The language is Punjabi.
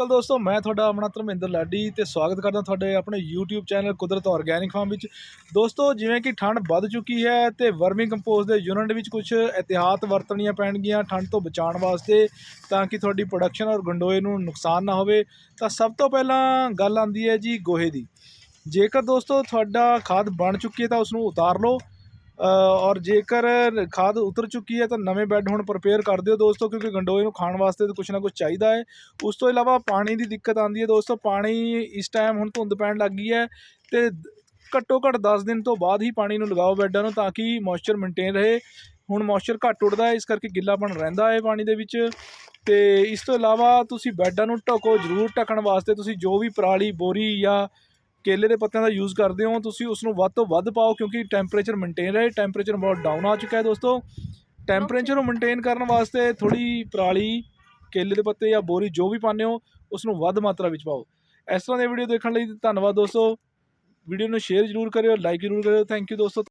ਅਕਾਲ ਦੋਸਤੋ, ਮੈਂ ਤੁਹਾਡਾ ਆਪਣਾ ਧਰਮਿੰਦਰ ਲਾਡੀ ਤੇ ਸਵਾਗਤ ਕਰਦਾ ਤੁਹਾਡੇ ਆਪਣੇ YouTube channel Kudrat Organic Farm ਵਿੱਚ। ਦੋਸਤੋ, ਜਿਵੇਂ ਕਿ ਠੰਡ ਵੱਧ ਚੁੱਕੀ ਹੈ ਤੇ ਵਰਮਿੰਗ ਕੰਪੋਸਟ ਦੇ ਯੂਨਿਟ ਵਿੱਚ ਕੁਝ ਇਤਿਹਾਤ ਵਰਤਣੀਆਂ ਪੈਣਗੀਆਂ ਠੰਡ ਤੋਂ ਬਚਾਉਣ ਵਾਸਤੇ, ਤਾਂ ਕਿ ਤੁਹਾਡੀ ਪ੍ਰੋਡਕਸ਼ਨ ਔਰ ਗੰਡੋਏ ਨੂੰ ਨੁਕਸਾਨ ਨਾ ਹੋਵੇ, ਤਾਂ ਸਭ ਤੋਂ ਪਹਿਲਾਂ ਗੱਲ ਆਂਦੀ ਹੈ ਜੀ ਗੋਹੇ ਦੀ। ਜੇਕਰ ਦੋਸਤੋ ਤੁਹਾਡਾ ਖਾਦ ਬਣ ਚੁੱਕੀ ਹੈ ਤਾਂ ਉਸ ਨੂੰ ਉਤਾਰ ਲਓ। ਔਰ ਜੇਕਰ ਖਾਦ ਉਤਰ ਚੁੱਕੀ ਹੈ ਤਾਂ ਨਵੇਂ ਬੈੱਡ ਹੁਣ ਪ੍ਰਪੇਅਰ ਕਰ ਦਿਓ ਦੋਸਤੋ, ਕਿਉਂਕਿ ਗੰਡੋਏ ਨੂੰ ਖਾਣ ਵਾਸਤੇ ਤਾਂ ਕੁਛ ਨਾ ਕੁਛ ਚਾਹੀਦਾ ਹੈ। ਉਸ ਤੋਂ ਇਲਾਵਾ ਪਾਣੀ ਦੀ ਦਿੱਕਤ ਆਉਂਦੀ ਹੈ ਦੋਸਤੋ, ਪਾਣੀ ਇਸ ਟਾਈਮ ਹੁਣ ਧੁੰਦ ਪੈਣ ਲੱਗ ਗਈ ਹੈ ਤੇ ਘੱਟੋ ਘੱਟ 10 ਦਿਨ ਤੋਂ ਬਾਅਦ ਹੀ ਪਾਣੀ ਨੂੰ ਲਗਾਓ ਬੈੱਡਾਂ ਨੂੰ ਤਾਂ ਕਿ ਮੋਇਸਚਰ ਮੇਨਟੇਨ ਰਹੇ। ਹੁਣ ਮੋਇਸਚਰ ਘੱਟ ਉੱਡਦਾ ਹੈ, ਇਸ ਕਰਕੇ ਗਿੱਲਾਪਣ ਰਹਿੰਦਾ ਹੈ ਪਾਣੀ ਦੇ ਵਿੱਚ। ਤੇ ਇਸ ਤੋਂ ਇਲਾਵਾ ਤੁਸੀਂ ਬੈੱਡਾਂ ਨੂੰ ਢੱਕੋ, ਜ਼ਰੂਰ ਢੱਕਣ ਵਾਸਤੇ ਤੁਸੀਂ ਜੋ ਵੀ ਪਰਾਲੀ, ਬੋਰੀ ਜਾਂ ਕੇਲੇ ਦੇ ਪੱਤਿਆਂ ਦਾ ਯੂਜ਼ ਕਰਦੇ ਹੋ, ਤੁਸੀਂ ਉਸ ਨੂੰ ਵੱਧ ਤੋਂ ਵੱਧ ਪਾਓ ਕਿਉਂਕਿ ਟੈਂਪਰੇਚਰ ਮੇਨਟੇਨ ਰਹੇ ਟੈਂਪਰੇਚਰ ਬਹੁਤ ਡਾਊਨ ਆ ਚੁੱਕਾ ਹੈ ਦੋਸਤੋ। ਟੈਂਪਰੇਚਰ ਨੂੰ ਮੇਨਟੇਨ ਕਰਨ ਵਾਸਤੇ ਥੋੜੀ ਪਰਾਲੀ, ਕੇਲੇ ਦੇ ਪੱਤੇ ਜਾਂ ਬੋਰੀ ਜੋ ਵੀ ਪਾਉਂਦੇ ਹੋ ਉਸ ਨੂੰ ਵੱਧ ਮਾਤਰਾ ਵਿੱਚ ਪਾਓ। ਇਸ ਤਰ੍ਹਾਂ ਦੀ ਵੀਡੀਓ ਦੇਖਣ ਲਈ ਧੰਨਵਾਦ ਦੋਸਤੋ। ਵੀਡੀਓ ਨੂੰ ਸ਼ੇਅਰ ਜ਼ਰੂਰ ਕਰਿਓ ਲਾਈਕ ਜ਼ਰੂਰ ਕਰਿਓ। ਥੈਂਕ ਯੂ ਦੋਸਤੋ।